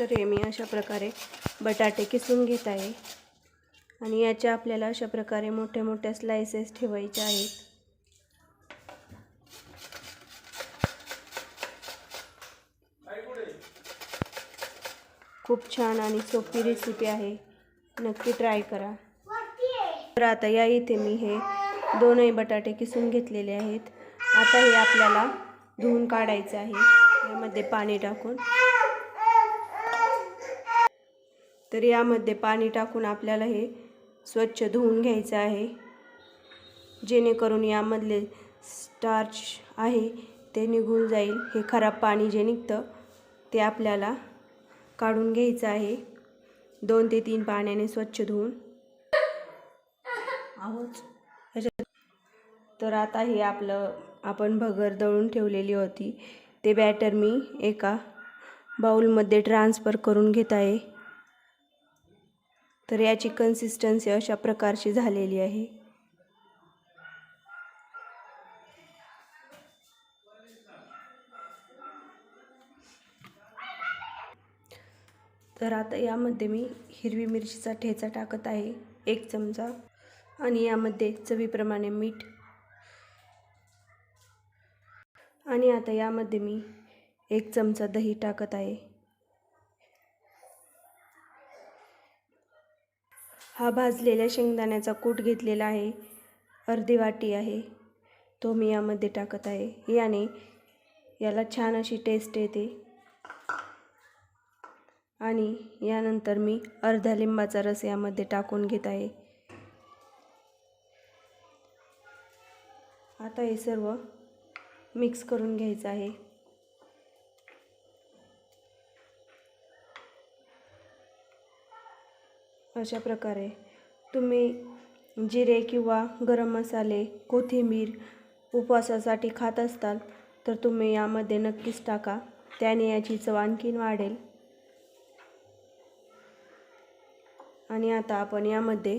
तर हे मी अशा प्रकारे बटाटे किसून घेत आहे. आणि याच्या आपल्याला अशा प्रकारे मोठ्या मोठ्या स्लायसेस ठेवायच्या आहेत. खूप छान आणि सोपी रेसिपी आहे. नक्की ट्राय करा. तर आता या इथे मी हे दोनही बटाटे किसून घेतलेले आहेत. आता हे आपल्याला धुवून काढायचं आहे. यामध्ये पाणी टाकून. तर यामध्ये पाणी टाकून आपल्याला हे स्वच्छ धुवून घ्यायचं आहे. जेणेकरून यामधले स्टार्च आहे ते निघून जाईल. हे खराब पाणी जे निघतं ते आपल्याला काढून घ्यायचं आहे. दोन ते तीन पाण्याने स्वच्छ धुवून. आहोत तर आता हे आपलं आपण भगर दळून ठेवलेली होती. ते बॅटर मी एका बाऊलमध्ये ट्रान्सफर करून घेत आहे. तर याची कन्सिस्टन्सी अशा प्रकारची झालेली आहे. तर आता यामध्ये मी हिरवी मिरचीचा ठेचा टाकत आहे एक चमचा. आणि यामध्ये चवीप्रमाणे मीठ. आणि आता यामध्ये मी एक चमचा दही टाकत आहे. हा भाजलेल्या शेंगदाण्याचा कूट घेतलेला आहे. अर्धी वाटी आहे. तो मी यामध्ये टाकत आहे. याने याला छान अशी टेस्ट येते. आणि यानंतर मी अर्धा लिंबाचा रस यामध्ये टाकून घेत आहे. आता हे सर्व मिक्स करून घ्यायचं आहे. अशा प्रकारे तुम्ही जिरे किंवा गरम मसाले कोथिंबीर उपवासासाठी खात असताल तर तुम्ही यामध्ये नक्कीच टाका. त्याने याची चव आणखीन वाढेल. आणि आता आपण यामध्ये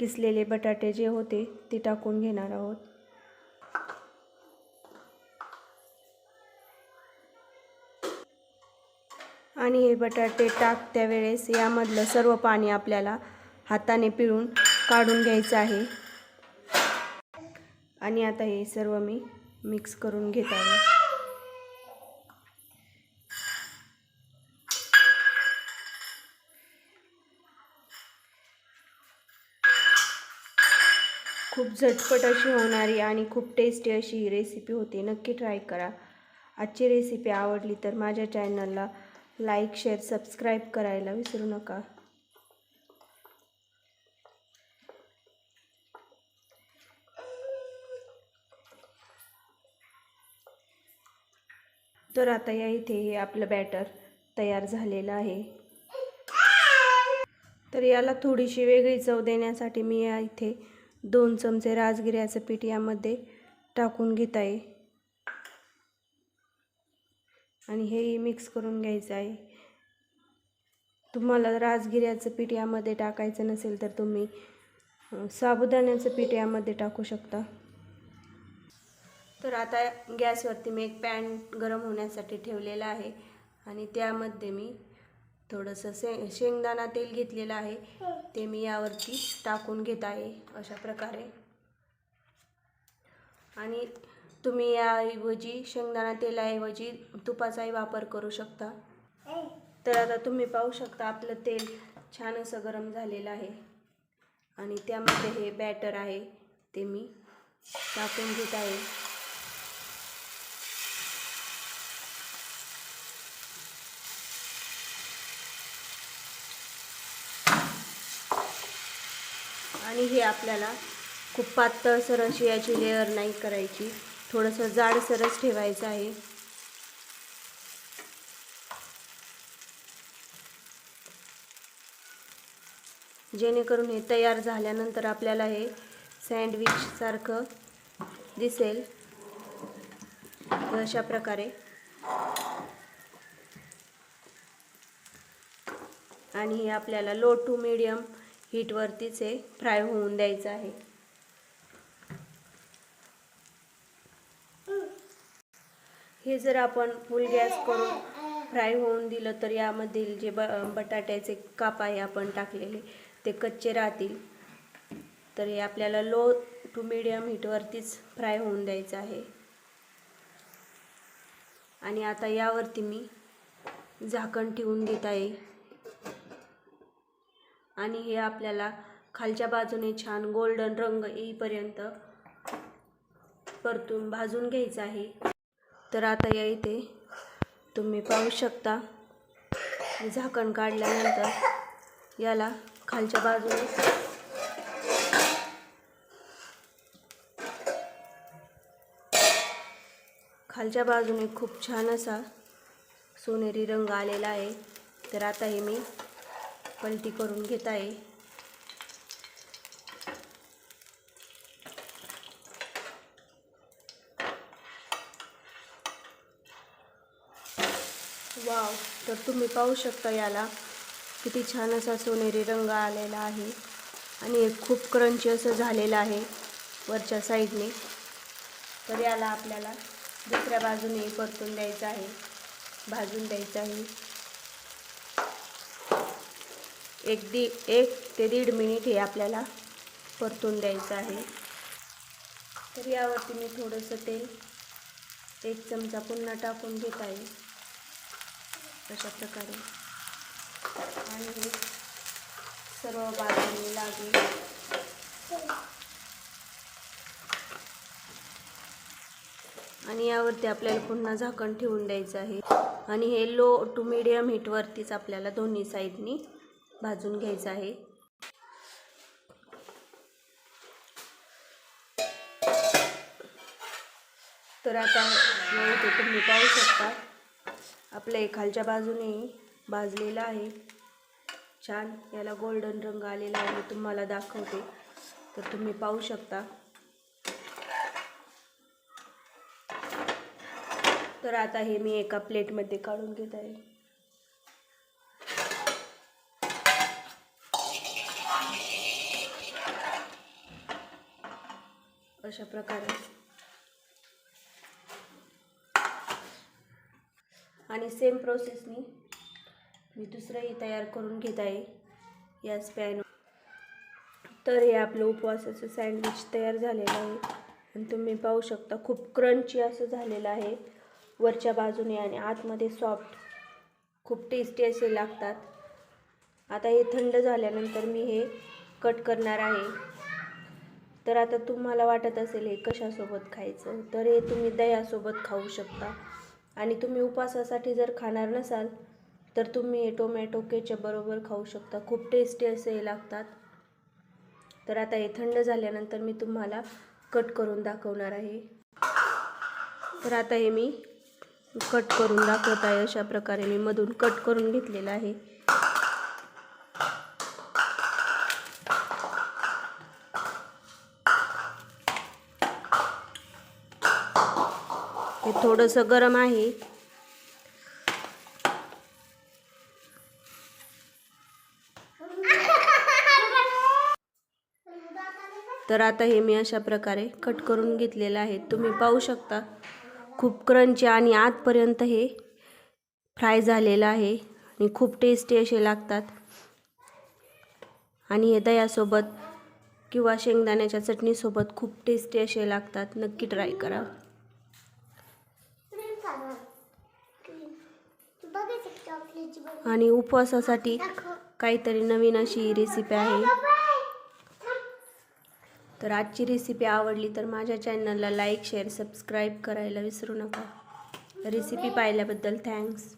किसलेले बटाटे जे होते ते टाकून घेणार आहोत. आणि हे बटाटे टाकत्या वेळेस यामधलं सर्व पाणी आपल्याला हाताने पिळून काढून घ्यायचं आहे. आणि आता हे सर्व मी मिक्स करून घेत आहे. खूप झटपट अशी होणारी आणि खूप टेस्टी अशी ही रेसिपी होती. नक्की ट्राय करा. आजची रेसिपी आवडली तर माझ्या चॅनलला लाईक शेअर सबस्क्राईब करायला विसरू नका. तर आता या इथे हे आपलं बॅटर तयार झालेलं आहे. तर याला थोडीशी वेगळी चव देण्यासाठी मी या इथे दोन चमचे राजगिऱ्याचं पीठ यामध्ये टाकून घेत आहे. आणि हेही मिक्स करून घ्यायचं आहे. तुम्हाला राजगिऱ्याचं पीठ यामध्ये टाकायचं नसेल तर तुम्ही साबुदाण्याचं पीठ यामध्ये टाकू शकता. तर आता गॅसवरती मी एक पॅन गरम होण्यासाठी ठेवलेला आहे आणि त्यामध्ये मी थोडंसं शे शेंगदाणा तेल घेतलेलं आहे. ते मी यावरती टाकून घेत आहे अशा प्रकारे. आणि तुम्ही याऐवजी शेंगदाणा तेलाऐवजी तुपाचाही वापर करू शकता. तर आता तुम्ही पाहू शकता आपलं तेल छान असं गरम झालेलं आहे. आणि त्यामध्ये हे बॅटर आहे ते मी टाकून घेत आहे. आणि हे आपल्याला खूप पातळसर अशी याची लेअर नाही करायची. थोडंसं जाडसरच ठेवायचं आहे. जेणेकरून हे तयार झाल्यानंतर आपल्याला हे सँडविचसारखं दिसेल. अशा प्रकारे. आणि हे आपल्याला लो टू मीडियम हीटवरतीच हे फ्राय होऊन द्यायचं आहे. हे जर आपण फुल गॅस करून फ्राय होऊन दिलं तर यामधील जे ब बटाट्याचे काप आहे आपण टाकलेले ते कच्चे राहतील. तर हे आपल्याला लो टू मिडियम हीटवरतीच फ्राय होऊन द्यायचं आहे. आणि आता यावरती मी झाकण ठेवून घेत आहे. आणि हे आपल्याला खालच्या बाजूने छान गोल्डन रंग येईपर्यंत परतून भाजून घ्यायचं आहे. तर आता या इथे तुम्ही पाहू शकता. झाकण काढल्यानंतर याला खालच्या बाजूने खालच्या बाजूने खूप छान असा सोनेरी रंग आलेला आहे. तर आता हे मी पलटी करून घेत आहे. वाव तर तुम्ही पाहू शकता याला. किती छान असा सोनेरी रंग आलेला आहे. आणि खूप क्रंची असं झालेलं आहे वरच्या साईडने तर याला आपल्याला दुसऱ्या बाजूने परतून द्यायचं आहे. भाजून द्यायचं आहे. एक दी एक ते दीड मिनिट हे आपल्याला परतून द्यायचं आहे. तर यावरती मी थोडंसं तेल एक चमचा पुन्हा टाकून घेत आहे. अशा प्रकारे. आणि हे सर्व बाजूंनी लागेल आणि यावरती आपल्याला पुन्हा झाकण ठेवून द्यायचं आहे. आणि हे लो टू मिडियम हीटवरतीच आपल्याला दोन्ही साईडनी भाजून घ्यायचं आहे. तर आता तुम्ही पाहू शकता. आपल्या खालच्या बाजूने भाजलेलं आहे. छान याला गोल्डन रंग आलेला आहे. मी तुम्हाला दाखवते. तर तुम्ही पाहू शकता. तर आता हे मी एका प्लेटमध्ये काढून घेत आहे. अशा प्रकारे. आणि सेम प्रोसेसनी मी दुसरंही तयार करून घेत आहे याच पॅन तर हे आपलं उपवासाचं सँडविच तयार झालेलं आहे. आणि तुम्ही पाहू शकता खूप क्रंची असं झालेलं आहे. वरच्या बाजूने आणि आतमध्ये सॉफ्ट खूप टेस्टी असे लागतात. आता हे थंड झाल्यानंतर मी हे कट करणार आहे. तर आता तुम्हाला वाटत असेल हे कशासोबत खायचं? तर हे तुम्ही दह्यासोबत खाऊ शकता. आणि तुम्ही उपवासासाठी जर खाणार नसाल तर तुम्ही टोमॅटो केचपबरोबर खाऊ शकता. खूप टेस्टी असे हे लागतात. तर आता हे थंड झाल्यानंतर मी तुम्हाला कट करून दाखवणार आहे. तर आता हे मी कट करून दाखवत आहे. अशा प्रकारे मी मधून कट करून घेतलेलं आहे हे थोडंसं गरम आहे. तर आता हे मी अशा प्रकारे कट करून घेतलेलं आहे. तुम्ही पाहू शकता खूप क्रंची आणि आतपर्यंत हे फ्राय झालेलं आहे आणि खूप टेस्टी असे लागतात. आणि हे दह्यासोबत किंवा शेंगदाण्याच्या चटणीसोबत खूप टेस्टी असे लागतात. नक्की ट्राय करा. आणि उपवासासाठी काहीतरी नवीन अशी रेसिपी आहे. तर आजची रेसिपी आवडली तर माझ्या चॅनलला लाईक शेअर सबस्क्राईब करायला विसरू नका. रेसिपी पाहिल्याबद्दल थँक्स